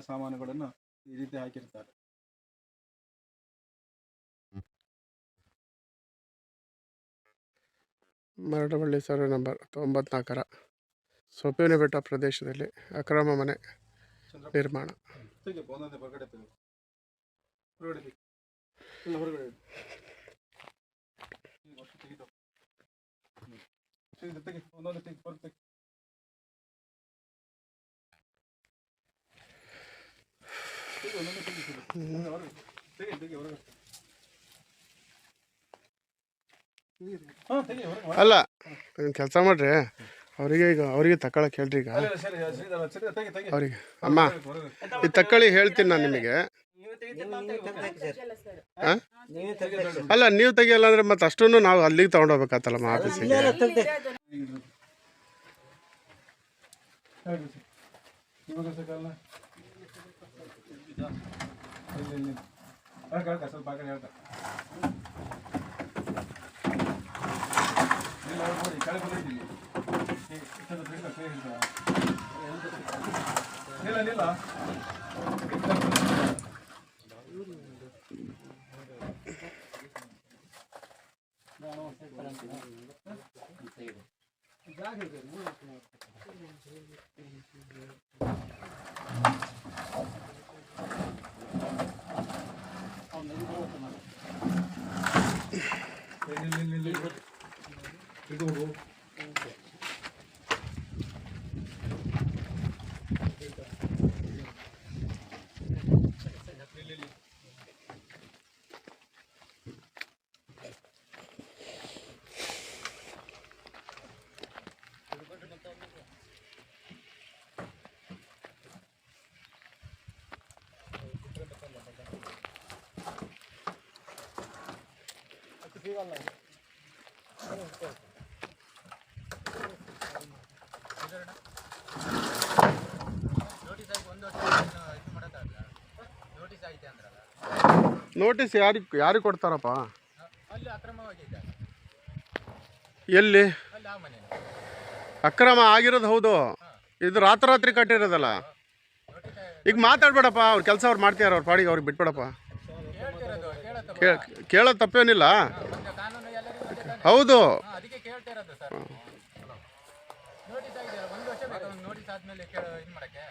ಸಾಮಾನುಗಳನ್ನು ಈ ರೀತಿ ಹಾಕಿರ್ತಾರೆ. ಮರಡಬಳ್ಳಿ ಸರ್ವೆ ನಂಬರ್ ತೊಂಬತ್ನಾಲ್ಕರ. ಸೊಪ್ಪಿನ ಬೆಟ್ಟ ಪ್ರದೇಶದಲ್ಲಿ ಅಕ್ರಮ ಮನೆ ನಿರ್ಮಾಣ. ಹೊರಗಡೆ ಅಲ್ಲ ಕೆಲಸ ಮಾಡ್ರಿ. ಅವರಿಗೆ ಈಗ, ಅವರಿಗೆ ತಗೊಳಕ್ ಹೇಳ್ರಿ ಈಗ. ಅವ್ರಿಗೆ, ಅಮ್ಮ, ಈ ಇದು ತಕ್ಕಳಿ ಹೇಳ್ತೀನಿ ನಾನು ನಿಮಗೆ? ಅಲ್ಲ, ನೀವು ತೆಗಿಯಲ್ಲ ಅಂದ್ರೆ ಮತ್ತೆ ಅಷ್ಟನ್ನು ನಾವು ಅಲ್ಲಿಗೆ ತಗೊಂಡೋಗ್ಬೇಕಾತಲ್ಲಮ್ಮ ಆಫೀಸಿಗೆ ಸಕಾಲ ಇಲ್ಲಿ ಇಲ್ಲಿ ಹೇಳ್ಕ ಹೇಳ್ಕ ಸ್ವಲ್ಪ ಆ ಕಡೆ ಹೇಳ್ಕ ಇಲ್ಲ ಅವ್ರು ನೋಡಿ ಕೆಳಗೆ ಬಂದೈತಿ ಇಲ್ಲಿ ಏ, ಇಷ್ಟೊಂದು ತೆಗಿತ, ಕೈ ಹಿಡ್ದ. ನಿಲ್ಲ ನಿಲ್ಲ ಏ, ಇದು ಹೋಗು ನೋಟಿಸ್ ಯಾರಿಗೆ ಯಾರಿಗೆ ಕೊಡ್ತಾರಪ್ಪ? ಎಲ್ಲಿ? ಅಕ್ರಮ ಆಗಿರೋದು ಹೌದು. ಇದು ರಾತ್ರೋರಾತ್ರಿ ಕಟ್ಟಿರೋದಲ್ಲ. ಈಗ ಮಾತಾಡ್ಬೇಡಪ್ಪ ಅವ್ರ ಕೆಲಸ ಅವ್ರು ಮಾಡ್ತಿದಾರೆ ಅವ್ರ ಪಾಡಿಗೆ ಅವ್ರಿಗೆ ಬಿಟ್ಬಿಡಪ್ಪ. ಕೇಳೋ ಕೇಳೋದು ತಪ್ಪೇನಿಲ್ಲ? ಹೌದು. ನೋಟಿಸ್ ಆಗಿದೆ ಒಂದು ವರ್ಷ ಬೇಕು ನೋಟಿಸ್ ಆದ್ಮೇಲೆ ಕೇಳ ಇದು ಮಾಡಕ್ಕೆ.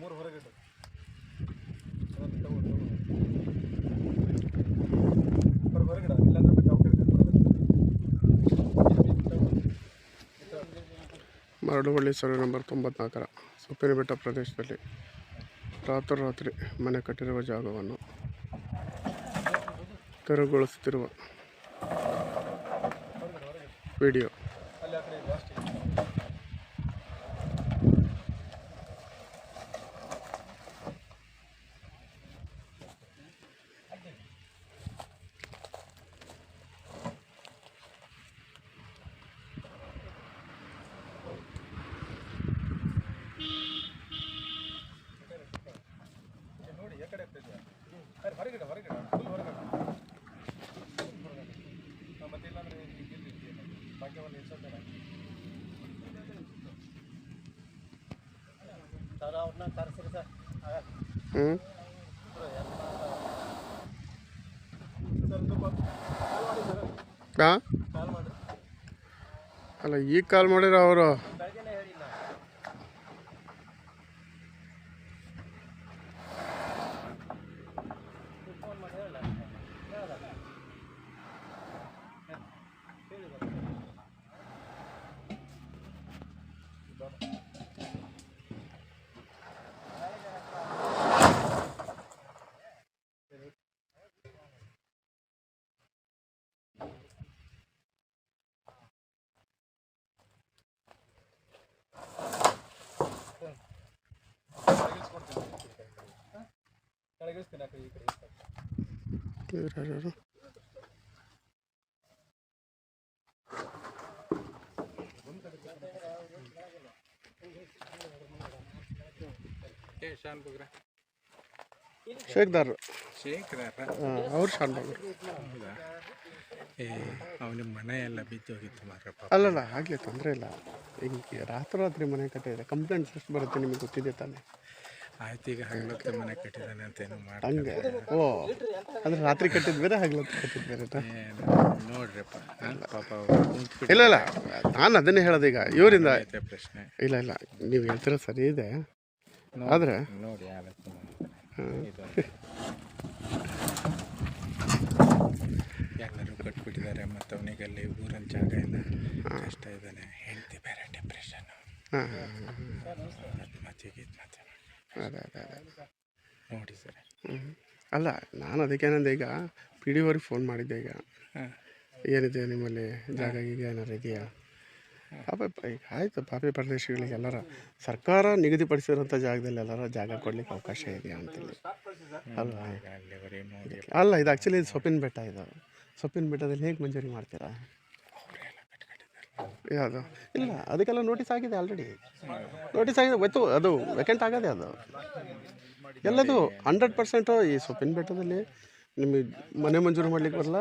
ಮೂರು ಹೊರಗೆ Maraduvalli survey number ತೊಂಬತ್ನಾಲ್ಕರ ಸೊಪ್ಪಿನ ಬೆಟ್ಟ ಪ್ರದೇಶದಲ್ಲಿ ರಾತ್ರೋರಾತ್ರಿ ಮನೆ ಕಟ್ಟಿರುವ ಜಾಗವನ್ನು ತೆರವುಗೊಳಿಸುತ್ತಿರುವ ವಿಡಿಯೋ ಅಲ್ಲಿ ಆ ಕಡೆ ಲಾಸ್ಟ್ ನೋಡಿ ಆ ಕಡೆ ಆಗ್ತಿದ್ಯಾ ಅರೆ ಹೊರಗಿಡ ಹೊರಗಿಡ ಫುಲ್ ಹೊರಗಡೆ ಮತ್ತೆ ಇಲ್ಲಾಂದ್ರೆ ಇಲ್ಲಿ ಇಲ್ಲಿ ಭಾಗ್ಯವನ್ನು ಇನ್ಸಲ್ಟೇನೆ ಸರ್ ಅವ್ರನ್ನ ಕರೆಸ್ರಿ ಸರ್. ಹ್ಞೂ ಹಾಂ ಅಲ್ಲ ಈಗ ಕಾಲ್ ಮಾಡಿರ ಅವರು? ಕಡೆ ಈ ಕಡೆ ಶೇಖ್ದಾರ್ ಅವ್ರು ಶಾನ್ ಹೌದಾ? ಏ ಅವನ ಮನೆ ಎಲ್ಲ ಬಿದ್ದೋಗಿತ್ತು ಮಾರಪ್ಪ. ಅಲ್ಲಲ್ಲ ಹಾಗೆ ತೊಂದರೆ ಇಲ್ಲ. ಹಿಂಗೆ ರಾತ್ರಿ ಮನೆ ಕಟ್ಟಿದೆ ಕಂಪ್ಲೇಂಟ್ಸ್ ಎಷ್ಟು ಬರುತ್ತೆ ನಿಮಗೆ ಗೊತ್ತಿದೆ ತಾನೆ? ಆಯ್ತು ಈಗ ಹಗಲೊತ್ತೆ ಮನೆ ಕಟ್ಟಿದಾನೆ ಅಂತ ಏನು ಹಂಗೆ. ಓ ಅಂದ್ರೆ ರಾತ್ರಿ ಕಟ್ಟಿದ ಬೇರೆ ಹಗ್ಲತ್ತು ಕಟ್ಟಿದ ಬೇರೆ ನೋಡ್ರಿಪ್ಪ. ಪಾಪ ಇಲ್ಲ ಇಲ್ಲ. ನಾನು ಅದನ್ನೇ ಹೇಳೋದು ಈಗ. ಇವರಿಂದ ಪ್ರಶ್ನೆ. ಇಲ್ಲ ಇಲ್ಲ. ನೀವು ಹೇಳ್ತಿರೋ ಸರಿ ಇದೆ. ಆದರೆ ನೋಡಿ ಎಲ್ಲರೂ ಕಟ್ಬಿಟ್ಟಿದ್ದಾರೆ ಮತ್ತು ಅವನಿಗಲ್ಲಿ ಊರಲ್ಲಿ ಜಾಗ ಇಲ್ಲ. ಕಷ್ಟ ಇದ್ದಾನೆ. ಹೆಂಡತಿ ಬೇರೆ ಡಿಪ್ರೆಷನ್. ಹಾಂ ಹಾಂ ಆತ್ಮಹತ್ಯೆಗೆ ಅದೇ ಅದೇ ಅದೇ. ನೋಡಿ ಸರ್. ಅಲ್ಲ ನಾನು ಅದಕ್ಕೇನಂದೆ ಈಗ ಪಿ ಡಿ ಅವ್ರಿಗೆ ಫೋನ್ ಮಾಡಿದ್ದೆ ಈಗ. ಏನಿದೆ ನಿಮ್ಮಲ್ಲಿ? ಜಾಗ ಈಗ ಏನಾರು ಇದೆಯಾ? ಪಾಪ ಈಗ ಆಯಿತು ಪಾಪಿ ಪ್ರದೇಶಗಳಿಗೆ ಎಲ್ಲರ. ಸರ್ಕಾರ ನಿಗದಿಪಡಿಸಿರೋಂಥ ಜಾಗದಲ್ಲಿ ಎಲ್ಲರ ಜಾಗ ಕೊಡ್ಲಿಕ್ಕೆ ಅವಕಾಶ ಇದೆಯಾ ಅಂತೇಳಿ. ಅಲ್ವಾ? ನೋಡಿ ಅಲ್ಲ ಇದು ಆ್ಯಕ್ಚುಲಿ ಇದು ಸೊಪ್ಪಿನ ಬೆಟ್ಟ ಇದು. ಸೊಪ್ಪಿನ ಬೆಟ್ಟದಲ್ಲಿ ಹೇಗೆ ಮಂಜೂರಿ ಮಾಡ್ತೀರಾ? ಯಾವುದು? ಇಲ್ಲ, ಅದಕ್ಕೆಲ್ಲ ನೋಟಿಸ್ ಆಗಿದೆ ಆಲ್ರೆಡಿ ನೋಟಿಸ್ ಆಗಿದೆ, ಗೊತ್ತು, ಅದು ವೆಕೆಂಟ್ ಆಗದೆ ಅದು. ಎಲ್ಲದು ಹಂಡ್ರೆಡ್ ಪರ್ಸೆಂಟು ಈ ಸೊಪ್ಪಿನ ಬೆಟ್ಟದಲ್ಲಿ ನಿಮಗೆ ಮನೆ ಮಂಜೂರು ಮಾಡ್ಲಿಕ್ಕೆ ಬರಲ್ಲ.